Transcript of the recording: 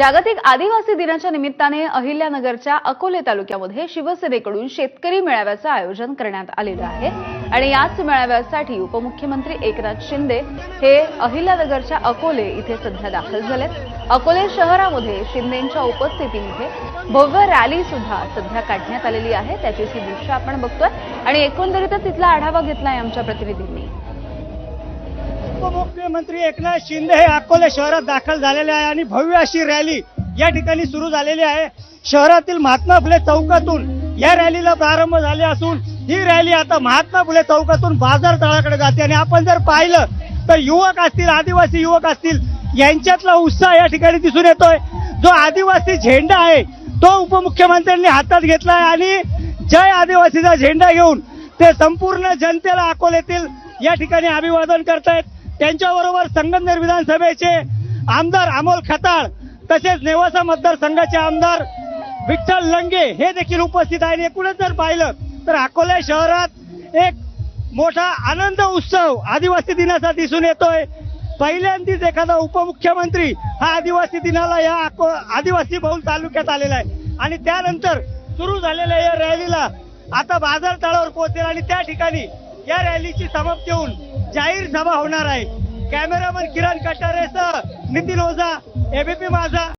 जागतिक आदिवासी दिनाच्या निमित्ताने अहिल्यानगरच्या अकोले तालुक्यामध्ये शिवसेनेकडून शेतकरी मेळाव्याचं आयोजन करण्यात आलेलं आहे. आणि याच मेळाव्यासाठी उपमुख्यमंत्री एकनाथ शिंदे हे अहिल्यानगरच्या अकोले इथे सध्या दाखल झालेत. अकोले शहरामध्ये शिंदेंच्या उपस्थितीमध्ये भव्य रॅली सुद्धा सध्या काढण्यात आलेली आहे. त्याची ही दृश्य आपण बघतोय. आणि एकंदरीतच तिथला आढावा घेतलाय आमच्या प्रतिनिधींनी. उपमुख्यमंत्री एकनाथ शिंदे हे अकोले शहरात दाखल झालेले आहे आणि भव्य अशी रॅली या ठिकाणी सुरू झालेली आहे. शहरातील महात्मा फुले चौकातून या रॅलीला प्रारंभ झाले असून ही रॅली आता महात्मा फुले चौकातून बाजार तळाकडे जाते आणि आपण जर पाहिलं तर युवक असतील आदिवासी युवक असतील यांच्यातला उत्साह या ठिकाणी दिसून येतोय. जो आदिवासी झेंडा आहे तो उपमुख्यमंत्र्यांनी हातात घेतला आहे आणि जय आदिवासीचा झेंडा घेऊन ते संपूर्ण जनतेला अकोल्यातील या ठिकाणी अभिवादन करतायत. त्यांच्याबरोबर संगमनेर विधानसभेचे आमदार अमोल खताळ तसेच नेवासा मतदारसंघाचे आमदार विठ्ठल लंगे हे देखील उपस्थित आहे एकूणच जर पाहिलं तर अकोला शहरात एक मोठा आनंद उत्सव आदिवासी दिनाचा दिसून येतोय. पहिल्यांदाच एखादा उपमुख्यमंत्री हा आदिवासी दिनाला या अको- आदिवासी बहुल तालुक्यात आलेला आहे. आणि त्यानंतर सुरू झालेल्या या रॅलीला आता बाजार तळावर पोहोचेल आणि त्या ठिकाणी या रॅलीची समाप्ती होऊन जाहीर सभा होणार आहे. कॅमेरामन किरण कटारेसह नितीन ओझा एबीपी माझा.